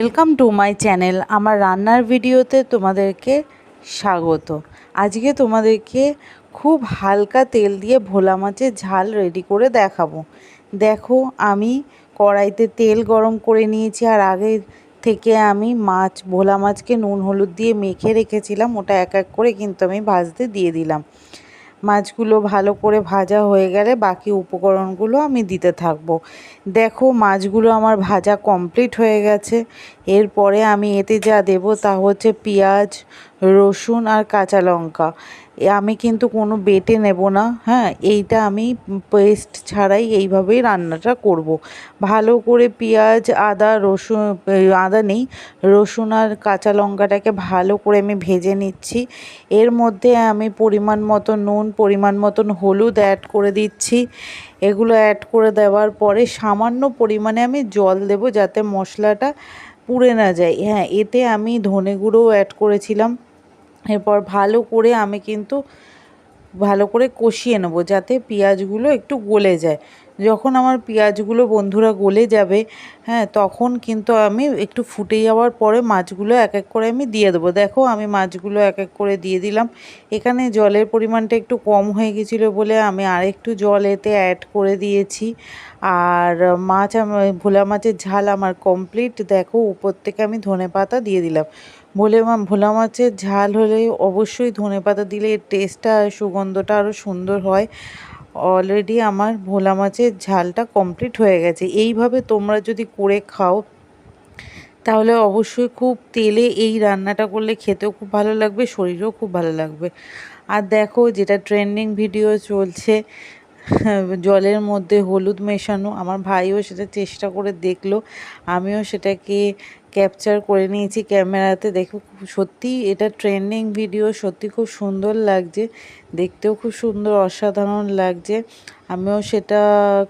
Welcome to my channel আমার রান্নার ভিডিওতে তোমাদেরকে স্বাগত। আজকে তোমাদেরকে খুব হালকা তেল দিয়ে ভোলা মাছের ঝাল রেডি করে দেখাবো। দেখো, আমি কড়াইতে তেল গরম করে নিয়েছি আর আগে থেকে আমি মাছ, ভোলা মাছকে নুন, হলুদ দিয়ে মেখে রেখেছিলাম। ওটা এক এক করে কিন্তু আমি ভাজতে দিয়ে দিলাম। মাছগুলো ভালো করে ভাজা হয়ে গেলে বাকি উপকরণগুলো আমি দিতে থাকব। দেখো মাছগুলো আমার ভাজা কমপ্লিট হয়ে গেছে এরপরে আমি এতে যা দেব তা হচ্ছে পেঁয়াজ রসুন আর কাঁচা লঙ্কা। আমি কিন্তু কোনো বেটে নেব না হ্যাঁ? এইটা আমি পেস্ট ছাড়াই এইভাবেই রান্নাটা করব। ভালো করে পেঁয়াজ, আদা, রসুন আদা নেই, রসুন আর কাঁচা লঙ্কাটাকে ভালো করে আমি ভেজে নিচ্ছি। এর মধ্যে আমি পরিমাণ মতো নুন, পরিমাণ মতন হলুদ অ্যাড করে দিচ্ছি। এগুলো অ্যাড করে দেওয়ার পরে সামান্য পরিমাণে আমি জল দেব যাতে মশলাটা পুড়ে না যায়। হ্যাঁ এতে আমি ধনে গুঁড়োও অ্যাড করেছিলাম। এরপর ভালো করে আমি কিন্তু ভালো করে কষিয়ে নেব যাতে পেঁয়াজগুলো একটু গলে যায়। যখন আমার পেঁয়াজগুলো বন্ধুরা গলে যাবে হ্যাঁ তখন কিন্তু আমি একটু ফুটে যাওয়ার পরে মাছগুলো এক এক করে আমি দিয়ে দেবো। দেখো, আমি মাছগুলো এক এক করে দিয়ে দিলাম। এখানে জলের পরিমাণটা একটু কম হয়ে গেছিল বলে আমি আরেকটু জল এতে অ্যাড করে দিয়েছি। আর মাছ আমার ভোলা মাছের ঝাল আমার কমপ্লিট দেখো, উপর থেকে আমি ধনে পাতা দিয়ে দিলাম। ভোলে মা, ভোলা মাছের ঝাল হলে অবশ্যই ধনে পাতা দিলে এর টেস্টটা আর সুগন্ধটা আরও সুন্দর হয়। অলরেডি আমার ভোলা মাছের ঝালটা কমপ্লিট হয়ে গেছে। এইভাবে তোমরা যদি করে খাও, তাহলে অবশ্যই খুব তেলে এই রান্নাটা করলে খেতেও খুব ভালো লাগবে, শরীরেও খুব ভালো লাগবে। আর দেখো যেটা ট্রেন্ডিং ভিডিও চলছে জলের মধ্যে হলুদ মেশানো। আমার ভাইও সেটা চেষ্টা করে দেখল। আমিও সেটাকে ক্যাপচার করে নিয়েছি ক্যামেরাতে। দেখো, সত্যি এটা ট্রেন্ডিং ভিডিও সত্যি খুব সুন্দর লাগছে। দেখতেও খুব সুন্দর, অসাধারণ লাগছে। আমিও সেটা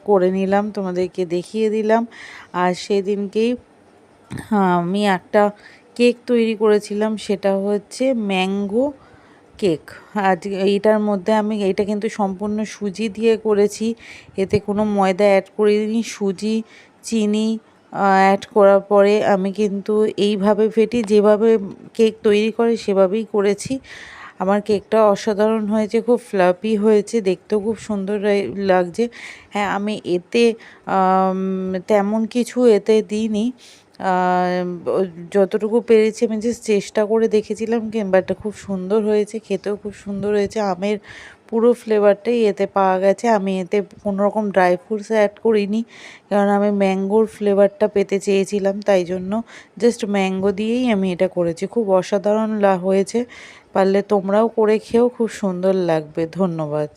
করে নিলাম, তোমাদেরকে দেখিয়ে দিলাম। আর সেদিনকেই আমি একটা কেক তৈরি করেছিলাম, সেটা হচ্ছে ম্যাঙ্গো কেক আজ এইটার মধ্যে আমি, এইটা কিন্তু সম্পূর্ণ সুজি দিয়ে করেছি। এতে কোনো ময়দা অ্যাড করিনি, সুজি, চিনি অ্যাড করার পরে আমি কিন্তু এইভাবে ফেটি, যেভাবে কেক তৈরি করে সেভাবেই করেছি। আমার কেকটা অসাধারণ হয়েছে, খুব ফ্লাপি হয়েছে, দেখতেও খুব সুন্দর লাগছে। হ্যাঁ আমি এতে তেমন কিছু এতে দিইনি। যতটুকু পেরেছি আমি জাস্ট চেষ্টা করে দেখেছিলাম বাট খুব সুন্দর হয়েছে, খেতেও খুব সুন্দর হয়েছে, আমের পুরো ফ্লেভারটাই এতে পাওয়া গেছে। আমি এতে রকম ড্রাই ফ্রুটস অ্যাড করিনি, কারণ আমি ম্যাঙ্গোর ফ্লেভারটা পেতে চেয়েছিলাম, তাই জন্য জাস্ট ম্যাঙ্গো দিয়েই আমি এটা করেছি। খুব অসাধারণ হয়েছে, পারলে তোমরাও করে খেয়েও খুব সুন্দর লাগবে, ধন্যবাদ।